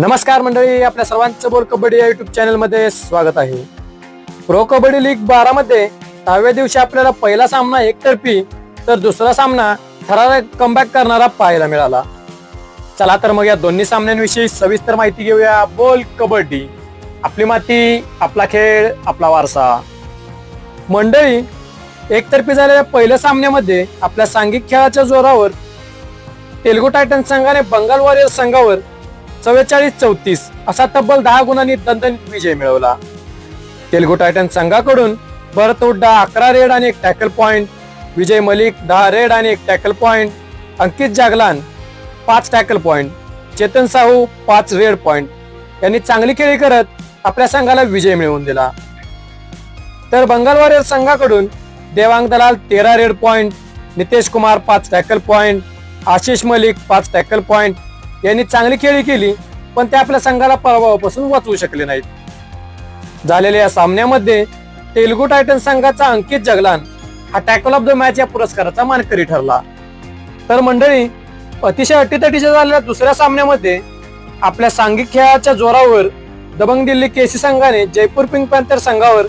नमस्कार मंडळी आपल्या सर्वांचं बोल कबड्डी या युट्यूब चॅनलमध्ये स्वागत आहे. प्रो कबड्डी लीग बारा मध्ये दहाव्या दिवशी आपल्याला पहिला सामना एकतर्फी तर दुसरा सामना थरारक कमबॅक करणारा पाहायला मिळाला. चला तर मग या दोन्ही सामन्यांविषयी सविस्तर माहिती घेऊया बोल कबड्डी. आपली माती आपला खेळ आपला वारसा. मंडळी एकतर्फी झालेल्या पहिल्या सामन्यामध्ये आपल्या सांघिक खेळाच्या जोरावर तेलुगू टायटन संघाने बंगाल वॉरियर्स संघावर चव्वेचाळीस चौतीस असा तब्बल दहा गुणांनी दणदणीत विजय मिळवला. तेलगू टायटन संघाकडून भरत हुड्डा अकरा रेड आणि एक टॅकल पॉइंट. विजय मलिक दहा रेड आणि एक टॅकल पॉइंट. अंकित जागलान पाच टॅकल पॉइंट. चेतन साहू पाच रेड पॉइंट. यांनी चांगली खेळी करत आपल्या संघाला विजय मिळवून दिला. तर बंगाल वॉरियर संघाकडून देवांग दलाल तेरा रेड पॉइंट. नितेश कुमार पाच टॅकल पॉइंट. आशिष मलिक पाच टॅकल पॉइंट. यांनी चांगली खेळी केली पण ते आपल्या संघाला पराभवापासून वाचवू शकले नाहीत. झालेल्या या सामन्यामध्ये तेलुगू टायटन संघाचा अंकित जगलान हा टॅकल ऑफ द मॅच या पुरस्काराचा मानकरी ठरला. तर मंडळी अतिशय अटीतटीच्या झालेल्या दुसऱ्या सामन्यामध्ये आपल्या सांघिक खेळाच्या जोरावर दबंग दिल्ली केसी संघाने जयपूर पिंक पॅन्थर संघावर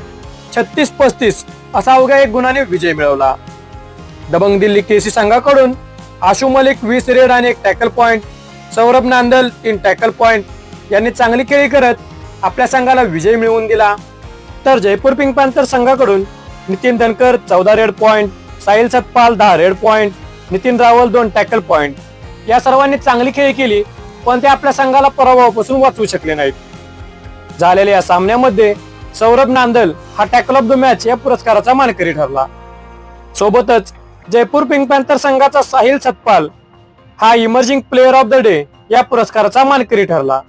छत्तीस पस्तीस असा अवघ्या एक गुणाने विजय मिळवला. दबंग दिल्ली केसी संघाकडून आशू मलिक वीस रेड आणि एक टॅकल पॉइंट सौरभ नांदल तीन टॅकल पॉइंट यांनी चांगली खेळी करत आपल्या संघाला विजय मिळवून दिला. तर जयपूर पिंक पॅन्थर संघाकडून नितीन धनकर चौदा रेड पॉइंट साहिल सतपाल दहा रेड पॉइंट नितीन रावल दोन टॅकल पॉइंट. या सर्वांनी चांगली खेळी केली पण ते आपल्या संघाला पराभवापासून वाचवू शकले नाहीत. झालेल्या या सामन्यामध्ये सौरभ नांदल हा टॅकल ऑफ द मॅच या पुरस्काराचा मानकरी ठरला. सोबतच जयपूर पिंक पॅन्थर संघाचा साहिल सतपाल हा emerging player of the day या पुरस्काराचा मानकरी ठरला.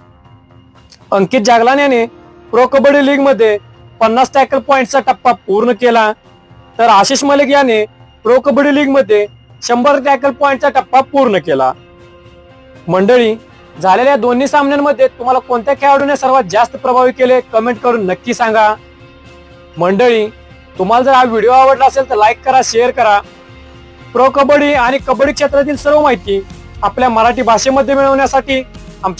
अंकित जागलान याने प्रो कबड्डी लीगमध्ये पन्नास टॅकल पॉइंटचा टप्पा पूर्ण केला. तर आशिष मलिक याने प्रो कबड्डी लीगमध्ये शंभर टॅकल पॉइंटचा टप्पा पूर्ण केला. मंडळी झालेल्या दोन्ही सामन्यांमध्ये तुम्हाला कोणत्या खेळाडूने सर्वात जास्त प्रभावी केले कमेंट करून नक्की सांगा. मंडळी तुम्हाला जर हा व्हिडिओ आवडला असेल तर लाईक करा शेअर करा. प्रो कबड्डी आणि कबड्डी क्षेत्रातील सर्व माहिती आपल्या मराठी भाषेमध्ये मिळवण्यासाठी